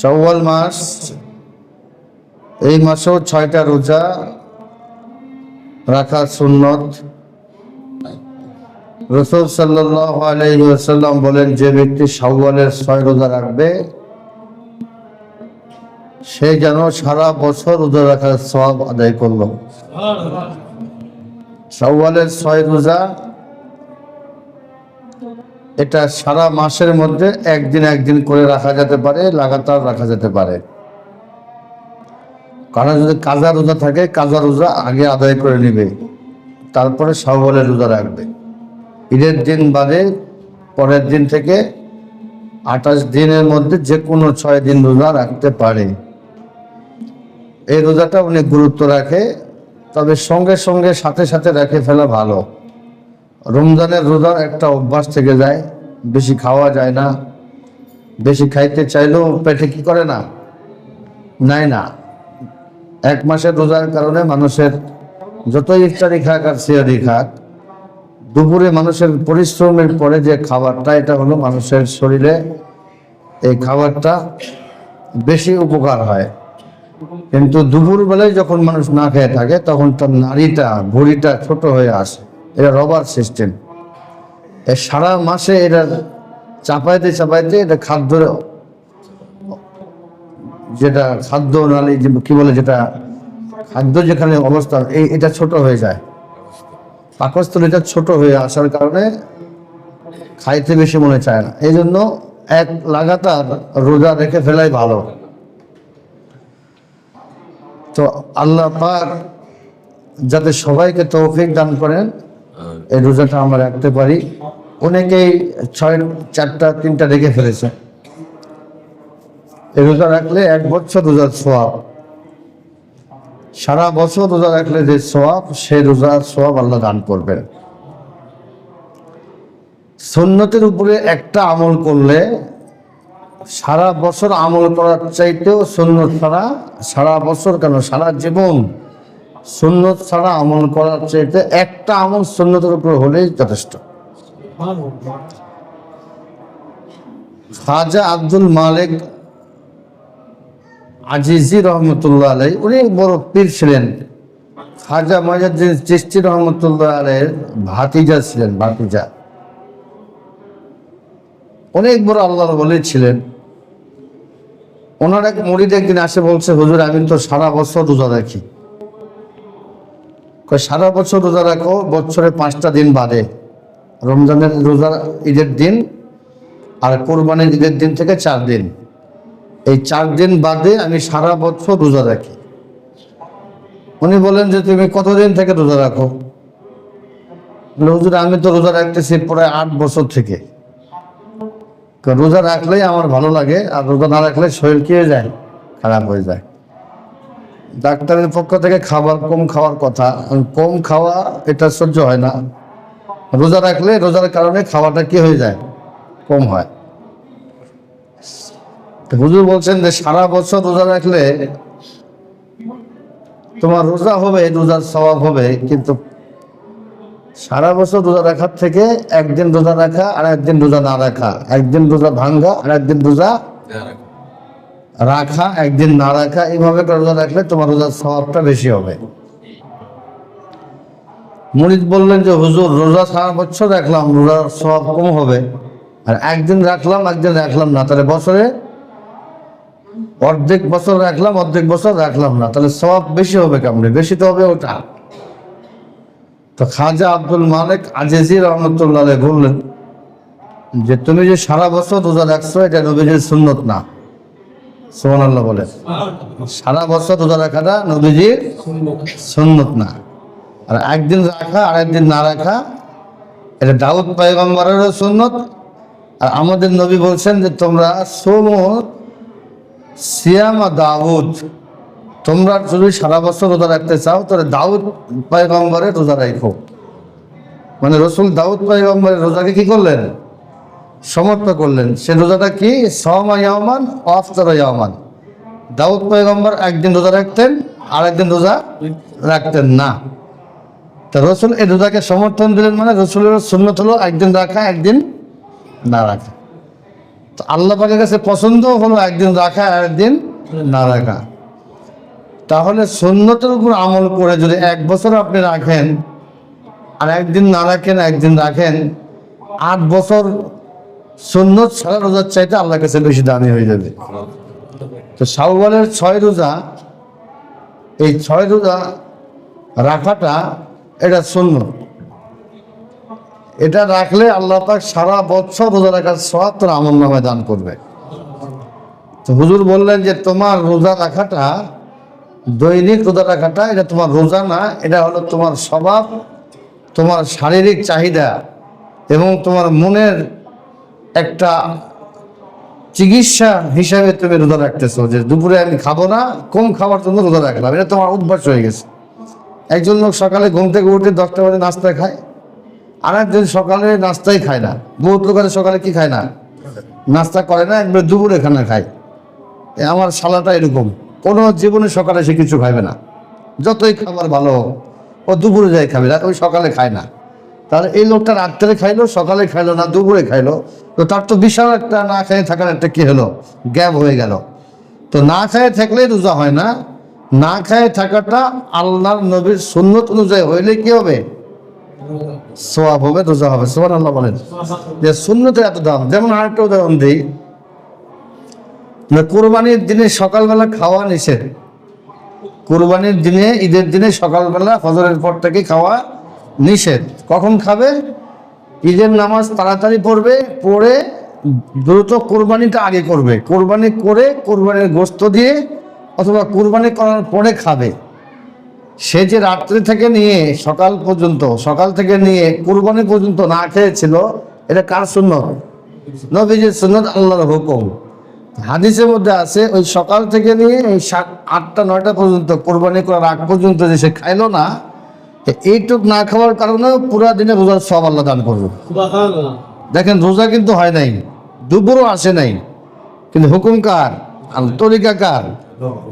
শাওয়াল মাস এই মাসেও ছয়টা রোজা রাখা সুন্নত। রসুল সাল্লাহ আলাইসাল্লাম বলেন যে ব্যক্তি শাওয়ালের ছয় রোজা রাখবে সে যেন সারা বছর রোজা রাখার সব আদায় করল। শাওয়ালের ছয় রোজা এটা সারা মাসের মধ্যে একদিন একদিন করে রাখা যেতে পারে, লাগাতার রাখা যেতে পারে। কারণ যদি কাজা রোজা থাকে, কাজা রোজা আগে আদায় করে নেবে, তারপরে শাওয়ালের রোজা রাখবে। ঈদের দিন বাদে পরের দিন থেকে আঠাশ দিনের মধ্যে যে কোনো ছয় দিন রোজা রাখতে পারে। এই রোজাটা অনেক গুরুত্ব রাখে, তবে সঙ্গে সঙ্গে সাথে সাথে রেখে ফেলা ভালো। রমজানের রোজার একটা অভ্যাস থেকে যায়, বেশি খাওয়া যায় না, বেশি খাইতে চাইলেও পেটে কি করে না? নাই না। এক মাসের রোজার কারণে মানুষের যতই ইফতারি খাক আর সিয়ারি খাক, দুপুরে মানুষের পরিশ্রমের পরে যে খাবারটা, এটা হলো মানুষের শরীরে এই খাবারটা বেশি উপকার হয়। কিন্তু দুপুরবেলায় যখন মানুষ না খেয়ে থাকে, তখন তার নাড়িটা, ভুঁড়িটা ছোট হয়ে আসে। এটা রবার সিস্টেম। সারা মাসে এটা চাপাইতে চাপাইতে এটা খাদ্য, যেটা খাদ্য নালী কি বলে যেটা, খাদ্য যেখানে অবস্থা এই এটা ছোট হয়ে যায়। পাকস্থল এটা ছোট হয়ে আসার কারণে খাইতে বেশি মনে চায় না। এই জন্য এক লাগাতার রোজা রেখে ফেলাই ভালো। তো আল্লাহ পাক যাতে সবাইকে তৌফিক দান করেন এই রোজাটা আমরা রাখতে পারি। অনেকেই ছয়, চারটা, তিনটা রেখে ফেলেছে। এই রোজা রাখলে এক বছর রোজার সোয়াব সারা বছর রোজা রাখলে যে সোয়াব সেই রোজার সোয়াব আল্লাহ দান করবেন। সুন্নতের উপরে একটা আমল করলে সারা বছর আমল করার চাইতেও সুন্নত ছাড়া সারা বছর কেন? সারা জীবন সুন্নত ছাড়া আমল করার চাইতে একটা আমল সুন্নতের উপর হলেই যথেষ্ট। খাজা আব্দুল মালিক আজিজি রহমতুল্লাহ আলাই উনি বড় পীর ছিলেন। খাজা মজাদ্দিন চিস্তি রহমতুল্লাহ আলের ভাতিজা ছিলেন, ভাতিজা। অনেক বড় আল্লাহর বলে ছিলেন। ওনার এক মরিদ একদিন আসে বলছে, হুজুর, আমি তো সারা বছর রোজা রাখি। সারা বছর রোজা রাখো, বছরে পাঁচটা দিন বাদে। রমজানের রোজা ঈদের দিন আর কোরবানির ঈদের দিন থেকে চার দিন। এই চার দিন বাদে আমি সারা বছর রোজা রাখি। উনি বলেন যে, তুমি কতদিন থেকে রোজা রাখো? হুজুর, আমি তো রোজা রাখতেছি প্রায় আট বছর থেকে। রোজা রাখলেই আমার ভালো লাগে আর রোজা না রাখলে শরীর কি যায়? খারাপ হয়ে যায়। ডাক্তারের পক্ষ থেকে খাবার, কম খাওয়ার কথা। কম খাওয়া, এটা সহ্য হয় না। রোজা রাখলে, রোজার কারণে খাওয়াটা কি হয়ে যায়? কম হয়। হুজুর বলছেন যে, সারা বছর রোজা রাখলে তোমার রোজা হবে, রোজার স্বভাব হবে, কিন্তু সারা বছর রোজা রাখার থেকে একদিন রোজা রাখা আর একদিন রোজা না রাখা। একদিন রোজা ভাঙ্গা আর একদিন রোজা রাখা, একদিন না রাখা এইভাবে রোজা রাখলে তোমার রোজার স্বভাবটা বেশি হবে। মরিদ বললেন যে, হুজুর, রোজা সারা বছর রাখলাম, রোজার স্বভাব কম হবে। আর একদিন রাখলাম একদিন রাখলাম না। তাহলে বছরে অর্ধেক বছর রাখলাম, অর্ধেক বছর রাখলাম না। তাহলে স্বভাব বেশি হবে কেমনে? বেশি তো হবে ওটা। তো খাজা আব্দুল মালিক আজেজি রহমতুল্লাহ বললেন যে, তুমি যে সারা বছর রোজা রাখছো, এটা নবীজির সুন্নত না। সুবহানাল্লাহ বলে। সারা বছর রোজা রাখাটা নবীজির সুন্নত না। আর একদিন রাখা আর একদিন না রাখা, এটা দাউদ পাইগম্বরেরও সুন্নত। আর আমাদের নবী বলছেন যে, তোমরা সোমো সিয়ামা দাউদ, তোমরা যদি সারা বছর রোজা রাখতে চাও, তাহলে দাউদ পাইগম্বরের রোজা রাখো। মানে রসুল দাউদ পাইগম্বরের রোজাকে কি করলেন? সমর্থ করলেন। সে রোজাটা কি? সমা ইয়ামান দাউদ পয়গম্বর একদিন রোজা রাখতেন আর একদিন রোজা রাখতেন না। তা রসুল এই রোজাকে সমর্থন দিলেন মানে রসুলের সুন্নত হলো একদিন রাখা, একদিন না রাখা। তো আল্লাহ পাকের কাছে পছন্দ হলো একদিন রাখা আর একদিন না রাখা। তাহলে সুন্নতের উপর আমল করে যদি এক বছর আপনি রাখেন, আর একদিন না রাখেন, একদিন রাখেন, আট বছর সুন্নত ছাড়া রোজার চাইতে আল্লাহর কাছে বেশি দামি হয়ে যাবে। তো শাওয়ালের ছয় রোজা, এই ছয় রোজা রাখাটা এটা শূন্য এটা রাখলে আল্লাহ পাক সারা বছর রোজা রাখার সব তোর আমল নামায় দান করবে। তো হুজুর বললেন যে, তোমার রোজা রাখাটা, দৈনিক রোজা রাখাটা, এটা তোমার রোজা না, এটা হলো তোমার স্বভাব, তোমার শারীরিক চাহিদা এবং তোমার মনের একটা চিকিৎসা হিসাবে তুমি রোজা রাখতেছো যে দুপুরে আমি খাব না কম খাবার জন্য রোজা রাখলাম। এটা তোমার অভ্যাস হয়ে গেছে। একজন লোক সকালে ঘুম থেকে উঠে দশটা বাজে নাস্তা খায় আর একজন সকালে নাস্তাই খায় না। বহুত লোক সকালে কি খায় না? নাস্তা করে না, একবার দুপুরে খানা খায়। আমার শালাটা এরকম। কোনো জীবনে সকালে সে কিছু খাবে না। যতই খাবার ভালো ও দুপুরে যাই খাবে, রাত ওই সকালে খায় না। তাহলে এই লোকটা রাত্রে খাইলো, সকালে খাইলো না, দুপুরে খাইলো? তো তার তো বিশাল একটা না খেয়ে থাকার একটা কি হলো? গ্যাপ হয়ে গেল। তো না খেয়ে থাকলেই রোজা হয় না। না খেয়ে থাকাটা আল্লাহর নবীর সুন্নত অনুযায়ী হইলে কি হবে? সোয়াব হবে, রোজা হবে। সোয়ান আল্লাহ বলেন। যে সুন্নতের এত দাম। যেমন আরেকটা উদাহরণ দিই। কোরবানির দিনে সকালবেলা খাওয়া নিষেধ। কোরবানির দিনে, ঈদের দিনে সকালবেলা ফজরের পর থেকে খাওয়া নিষেধ। কখন খাবে? ঈদের নামাজ তাড়াতাড়ি পড়বে, পড়ে দ্রুত কোরবানিটা আগে করবে। কোরবানি করে কোরবানির গোস্ত দিয়ে অথবা কোরবানি করার পরে খাবে। সে যে রাত্রি থেকে নিয়ে, সকাল পর্যন্ত, সকাল থেকে নিয়ে কোরবানি পর্যন্ত না খেয়েছিল, এটা কার সুন্নত? নবীজির সুন্নত, আল্লাহর হুকুম। হাদিসের মধ্যে আছে, ওই সকাল থেকে নিয়ে এই সাত, আটটা, নয়টা পর্যন্ত কোরবানি করার আগ পর্যন্ত যে সে খাইলো না তো এইটুক না খাওয়ার কারণে পুরা দিনে রোজার সব আল্লাহ দান করবে। দেখেন রোজা কিন্তু হয় নাই দুপুরও আসে নাই কিন্তু হুকুম কার? তরিকা কার?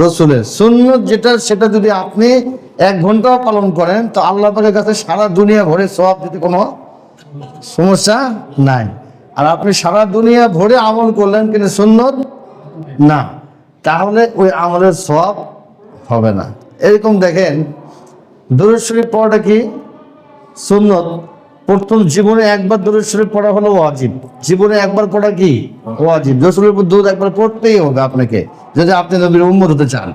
রসুলের। সুন্নত যেটা সেটা যদি আপনি এক ঘন্টাও পালন করেন তো আল্লাহ পাকের কাছে সারা দুনিয়া ভরে সব দিতে কোনো সমস্যা নাই। আর আপনি সারা দুনিয়া ভরে আমল করলেন কিন্তু সুন্নত না। তাহলে ওই আমলের সব হবে না। এরকম দেখেন দরুদ শরীফ পড়াটা কি? সুন্নত। প্রথম জীবনে একবার দরুদ শরীফ পড়া হলো ওয়াজিব। জীবনে একবার পড়া কি? ওয়াজিব। রসুলের উপর দুধ একবার পড়তেই হবে আপনাকে, যদি আপনি নবীর উম্মত হতে চান।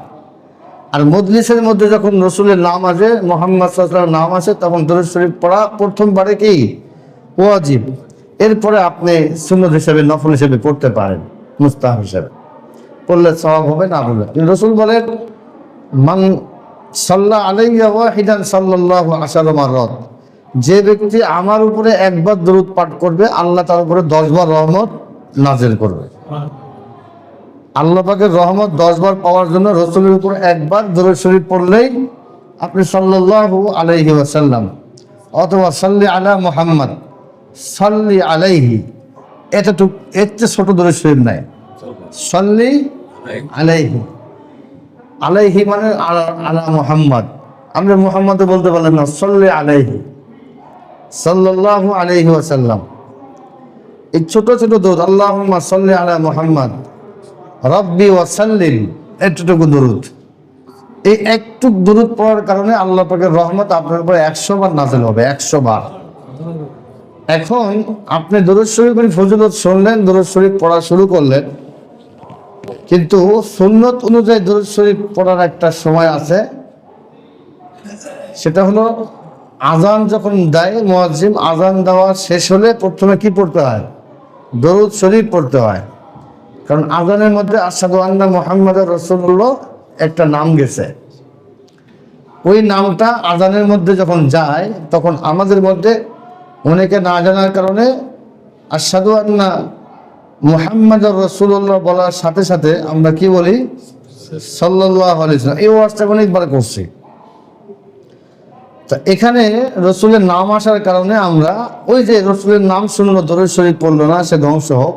আর মজলিসের মধ্যে যখন রসুলের নাম আসে, মোহাম্মদ নাম আসে, তখন দরুদ শরীফ পড়া প্রথমবারে কি? ওয়াজিব। এরপরে আপনি সুন্নত হিসেবে, নফল হিসেবে পড়তে পারেন মুস্তাহ হিসেবে। পড়লে সওয়াব হবে, না বলবে রসুল বলেন, মান সাল্লাহ সাল্লাল্লাহু আশারু মাররাত যে ব্যক্তি আমার উপরে একবার দরুদ পাঠ করবে, আল্লাহ তার উপরে দশবার রহমত নাজেল করবে। আল্লাহ পাকের রহমত দশবার পাওয়ার জন্য রসুলের উপর একবার দরুদ শরীফ পড়লেই আপনি সাল্লাল্লাহু আলাইহি ওয়াসাল্লাম, অথবা সাল্লি আলা মুহাম্মদ, সাল্লি আলাইহি, এতটুক এর চেয়ে ছোট দরুদ শরীফ নাই। সাল্লি আলাইহি। আলাইহি মানে আলা মুহাম্মদ। আমরা মুহাম্মদ বলতে পারলেন না, সাল্লি আলাইহি। সাল্লাল্লাহু আলাইহি ওয়াসাল্লাম। এই ছোট ছোট দরুদ, আল্লাহুম্মা সাল্লি আলা মুহাম্মদ। রব্বি ওয়াসাল্লিম, এতটুকু দরুদ। এই একটুক দরুদ পড়ার কারণে আল্লাহ পাকের রহমত আপনার উপরে একশো বার নাজেল হবে, একশো বার। এখন আপনি দরুদ শরীফের ফজিলত শুনলেন, দরুদ শরীফ পড়া শুরু করলেন কিন্তু সুন্নত অনুযায়ী দরুদ শরীফ পড়ার একটা সময় আছে। সেটা হলো আজান যখন দেয় মুয়াজ্জিম আজান দেওয়া শেষ হলে প্রথমে কি পড়তে হয়? দরুদ শরীফ পড়তে হয়। কারণ আজানের মধ্যে আসাদু আন্না মোহাম্মদ রসুল্লাহ একটা নাম গেছে। ওই নামটা আজানের মধ্যে যখন যায়, তখন আমাদের মধ্যে অনেকে না জানার কারণে আসাদু আন্না মোহাম্মদ রসুল্লাহ বলার সাথে সাথে আমরা কি বলি? সাল্লাহ আলাইসালাম এই ওয়াজটা অনেকবার করছি। তা এখানে রসুলের নাম আসার কারণে আমরা ওই যে রসুলের নাম শুনলো, দরুদ শরীফ পড়ল না, সে ধ্বংস হোক।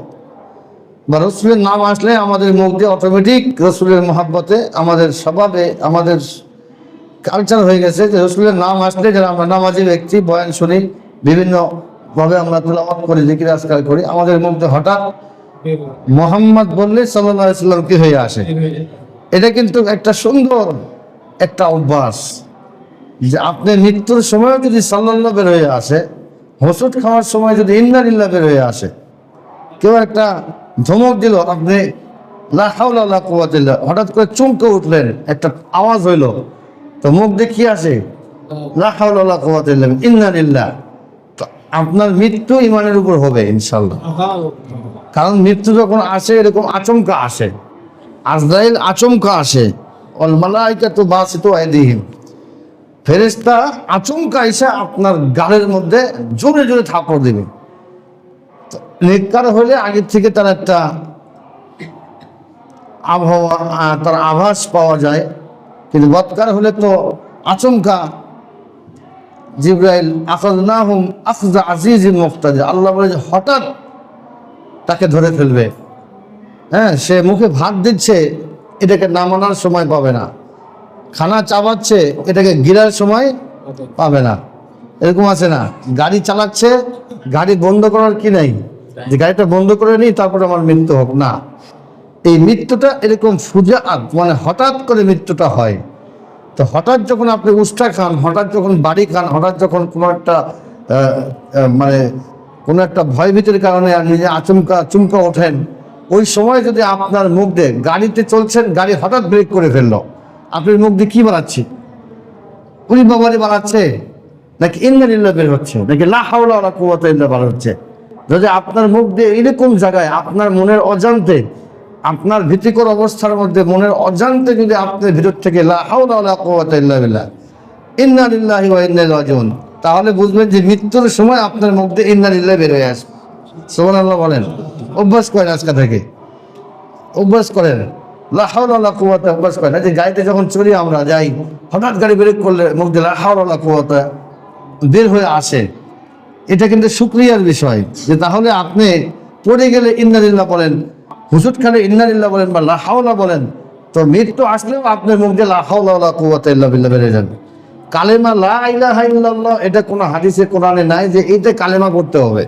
বা রসুলের নাম আসলে আমাদের মুখ দিয়ে অটোমেটিক রসুলের মহাব্বতে আমাদের স্বভাবে, আমাদের কালচার হয়ে গেছে যে রসুলের নাম আসলে যারা আমরা নামাজি ব্যক্তি, বয়ান শুনি, বিভিন্ন ভাবে আমরা তুলাবাদ করি, জিকির আজকাল করি, আমাদের মুখ দিয়ে হঠাৎ মোহাম্মদ বললে সাল্লাহ সাল্লাম কি হয়ে আসে? এটা কিন্তু একটা সুন্দর একটা অভ্যাস যে আপনি মৃত্যুর সময় যদি সাল্লাল্লাহ বের হয়ে আসে হোসট খাওয়ার সময় যদি ইন্দারিল্লা বের হয়ে আসে কেউ একটা ধমক দিল আপনি হঠাৎ করে চমকে উঠলেন একটা আওয়াজ হইল তো মুখ দেখিয়ে আসে? লা হাওলা লা আপনার মৃত্যু ইমানের উপর হবে ইনশাল্লাহ কারণ মৃত্যু যখন আসে, এরকম আচমকা আসে। আজরাইল আচমকা আসে। অল মালাইকা তো বাসিত আইদিহিম। ফেরেশতা আচমকা এসে আপনার গালের মধ্যে জোরে জোরে থাপড় দেবে। তো নেককার হলে আগের থেকে তার একটা আবহাওয়া তার আভাস পাওয়া যায়। কিন্তু বৎকার হলে তো আচমকা জিব্রাইল আকাজ না হুম আফজা আজিজ মুক্তাজ আল্লাহ বলে যে হঠাৎ তাকে ধরে ফেলবে। হ্যাঁ সে মুখে ভাত দিচ্ছে, এটাকে নামানোর সময় পাবে না। খানা চাবাচ্ছে, এটাকে গিরার সময় পাবে না। এরকম আছে না? গাড়ি চালাচ্ছে, গাড়ি বন্ধ করার কি নাই? যে গাড়িটা বন্ধ করে নিই, তারপরে আমার মৃত্যু হোক। না। এই মৃত্যুটা এরকম ফুজা মানে হঠাৎ করে মৃত্যুটা হয়। তো হঠাৎ যখন আপনি উষ্ঠা খান, হঠাৎ যখন বাড়ি খান, হঠাৎ যখন কোনো একটা মানে কোনো একটা ভয়ভীতির কারণে নিজে আচমকা, চুমকা ওঠেন, ওই সময় যদি আপনার মুখ দিয়ে গাড়িতে চলছেন, গাড়ি হঠাৎ ব্রেক করে ফেলল, আপনার মুখ দিয়ে কি বানাচ্ছি উনি বাবারি বানাচ্ছে নাকি ইন্দারিল্লা বের হচ্ছে? নাকি লাহাউলা কুয়াতে ইল্লা বার হচ্ছে? যদি আপনার মুখ দিয়ে এরকম জায়গায় আপনার মনের অজান্তে আপনার ভীতিকর অবস্থার মধ্যে মনের অজান্তে যদি আপনার ভিতর থেকে লাহাউলা ওলা কুয়াতে ইল্লা বিল্লাহ, ইন্না লিল্লাহি ওয়া ইন্না ইলাইহি রাজিউন, তাহলে বুঝবেন যে মৃত্যুর সময় আপনার মুখ দিয়ে ইন্না লিল্লাহ বের হয়ে আসবে। সুবহানাল্লাহ বলেন। অভ্যাস করেন আজকে থেকে। অভ্যাস করেন। লাহাউলা কুয়াতে অভ্যাস করেন। যে গাড়িতে যখন চলি আমরা যাই, হঠাৎ গাড়ি ব্রেক করলে মুখ দিয়ে লাহাউলা কুয়াতে বের হয়ে আসে। এটা কিন্তু শুক্রিয়ার বিষয় যে তাহলে আপনি পড়ে গেলে ইন্নালিল্লাহ বলেন হুসুট খালে ইন্নালিল্লাহ বলেন বা লাহাওলা বলেন, তো মৃত্যু আসলেও আপনার মুখ দিয়ে লাহাওলা কুয়াতে বেড়ে যাবে। কালেমা লা এটা কোনো হাদিসে, কোরআনে নাই যে এইটা কালেমা করতে হবে।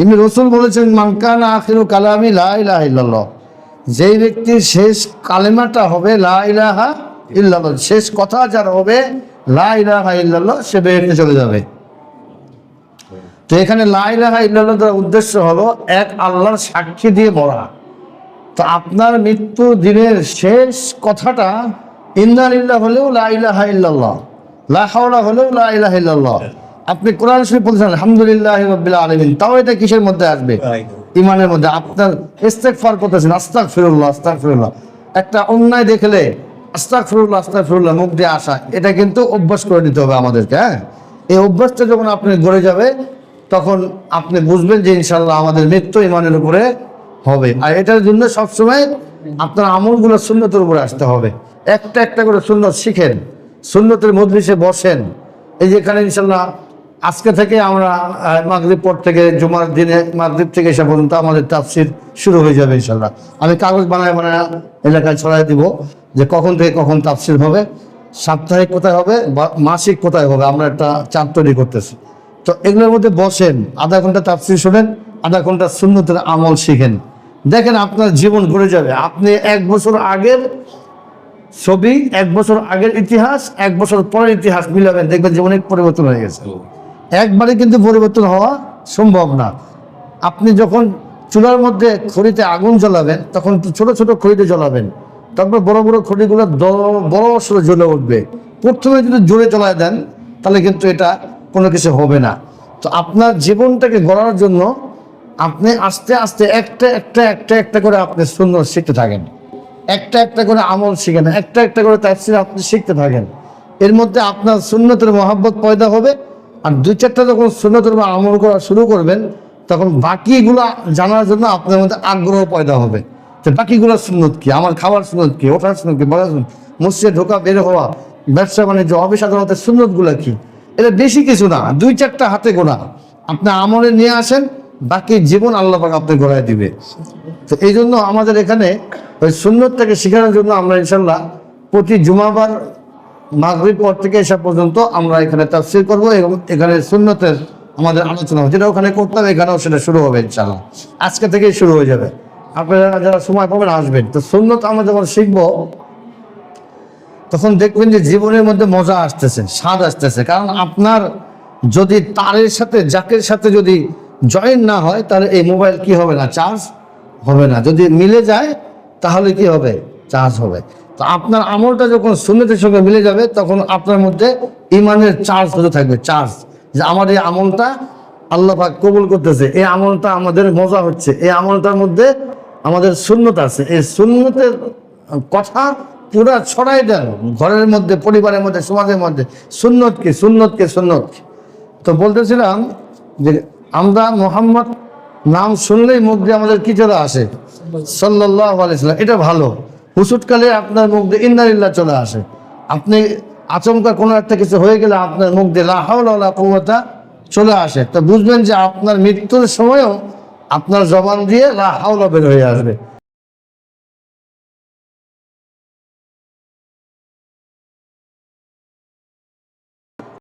ইনি রসুল বলেছেন মানকানা আখিরু কালামি লা ইলাহা যেই ব্যক্তির শেষ কালেমাটা হবে লা ইলাহা শেষ কথা যার হবে লা ইল্লাল্লাহ, সে বেহেশতে চলে যাবে। তো এখানে লা ইলাহা উদ্দেশ্য হলো এক আল্লাহর সাক্ষী দিয়ে মরা। তো আপনার মৃত্যু দিনের শেষ কথাটা ইন্দানিল্লাহ হলেও লা ইলাহা ইল্লাল্লাহ হলেও লা ইলাহা ইল্লাল্লাহ। আপনি কোরআন শরীফ বলছেন আলহামদুলিল্লাহ রাব্বিল আলামিন। তাও এটা কিসের মধ্যে আসবে? ইমানের মধ্যে। আপনার ইস্তেগফার করতেছেন আস্তাক ফিরুল্লাহ আস্তাক ফিরুল্লাহ একটা অন্যায় দেখলে আস্তাগফিরুল্লাহ আস্তাগফিরুল্লাহ মুখ দিয়ে আসা এটা কিন্তু অভ্যাস করে নিতে হবে আমাদেরকে হ্যাঁ? এই অভ্যাসটা যখন আপনি গড়ে যাবে তখন আপনি বুঝবেন যে ইনশাল্লাহ আমাদের মৃত্যু ইমানের উপরে হবে। আর এটার জন্য সবসময় আপনার আমলগুলো সুন্নতের উপরে আসতে হবে। একটা একটা করে সুন্নত শিখেন। সুন্নতের মজলিসে বসেন। এই যেখানে ইনশাল্লাহ আজকে থেকে আমরা আহ, পর থেকে জুমার দিনে মাগরিব থেকে এসে পর্যন্ত আমাদের তাফসির শুরু হয়ে যাবে ইনশাল্লাহ। আমি কাগজ বানায় বানায় এলাকায় ছড়াই দিব যে কখন থেকে কখন তাফসির হবে সাপ্তাহিক কোথায় হবে বা মাসিক কোথায় হবে আমরা একটা চাপ তৈরি করতেছি। তো এগুলোর মধ্যে বসেন আধা ঘণ্টা তাফসির শোনেন আধা ঘণ্টা সুন্নতের আমল শিখেন। দেখেন আপনার জীবন ঘুরে যাবে। আপনি এক বছর আগের ছবি, এক বছর আগের ইতিহাস, এক বছর পরের ইতিহাস মিলাবেন, দেখবেন যে অনেক পরিবর্তন হয়ে গেছে। একবারে কিন্তু পরিবর্তন হওয়া সম্ভব না। আপনি যখন চুলার মধ্যে খড়িতে আগুন জ্বালাবেন, তখন ছোট ছোট খড়িতে জ্বালাবেন। তারপর বড় বড় খড়িগুলো বড় সড়ো জ্বলে উঠবে। প্রথমে যদি জোরে জ্বলায় দেন, তাহলে কিন্তু এটা কোনো কিছু হবে না। তো আপনার জীবনটাকে গড়ার জন্য আপনি আস্তে আস্তে একটা একটা একটা একটা করে আপনি সুন্দর শিখতে থাকেন। একটা একটা করে আমল শিখেন, একটা একটা করে তাফসির আপনি শিখতে থাকেন। এর মধ্যে আপনার সুন্নতের মহাব্বত পয়দা হবে, আর দুই চারটা যখন সুন্নতের আমল করা শুরু করবেন, তখন বাকিগুলা জানার জন্য আপনার মধ্যে আগ্রহ পয়দা হবে। যে বাকিগুলো সুন্নত কি? আমার খাবার সুন্নত কি? ওঠার সুন্নত কি? বলার মসজিদে ঢোকা, বের হওয়া, ব্যবসা বাণিজ্য, অফিস আদালতের সুন্নতগুলো কি? এটা বেশি কিছু না, দুই চারটা হাতে গোনা। আপনি আমলে নিয়ে আসেন বাকি জীবন আল্লাহ পাক আপনি গড়ায় দিবে। তো এই জন্য আমাদের এখানে ওই সুন্নতটাকে শেখানোর জন্য আমরা ইনশাল্লাহ প্রতি জুমাবার মাগরিব পর থেকে এসা পর্যন্ত আমরা এখানে তাফসির করব এবং এখানে সুন্নতের আমাদের আলোচনা যেটা ওখানে করতে হবে, এখানেও সেটা শুরু হবে ইনশাল্লাহ। আজকে থেকেই শুরু হয়ে যাবে। আপনারা যারা সময় পাবেন আসবেন। তো সুন্নত আমরা যখন শিখব, তখন দেখবেন যে জীবনের মধ্যে মজা আসতেছে, স্বাদ আসতেছে। কারণ আপনার যদি তারের সাথে, জাকের সাথে যদি জয়েন না হয়, তাহলে এই মোবাইল কি হবে না? চার্জ হবে না। যদি মিলে যায়, তাহলে কি হবে? চার্জ হবে। তো আপনার আমলটা যখন সুন্নতের সঙ্গে মিলে যাবে, তখন আপনার মধ্যে ইমানের চার্জ হতে থাকবে। চার্জ যে আমার এই আমলটা আল্লাহ কবুল করতেছে। এই আমলটা আমাদের মজা হচ্ছে। এই আমলটার মধ্যে আমাদের শূন্যতা আছে। এই শূন্যতের কথা পুরা ছড়াই দেন। ঘরের মধ্যে, পরিবারের মধ্যে, সমাজের মধ্যে। সুন্নত কি? সুন্নত কি সুন্নত? তো বলতেছিলাম যে আমরা মোহাম্মদ নাম শুনলেই মুখ দিয়ে আমাদের কি চলে আসে? সাল্লাহ আলাইসাল্লাম এটা ভালো। হুসুটকালে আপনার মুখ দিয়ে ইন্দারিল্লা চলে আসে। আপনি আচমকা কোনো একটা কিছু হয়ে গেলে আপনার মুখ দিয়ে লাহাউলা চলে আসে। তা বুঝবেন যে আপনার মৃত্যুর সময়ও আপনার জবান দিয়ে লাহাউলা বের হয়ে আসবে।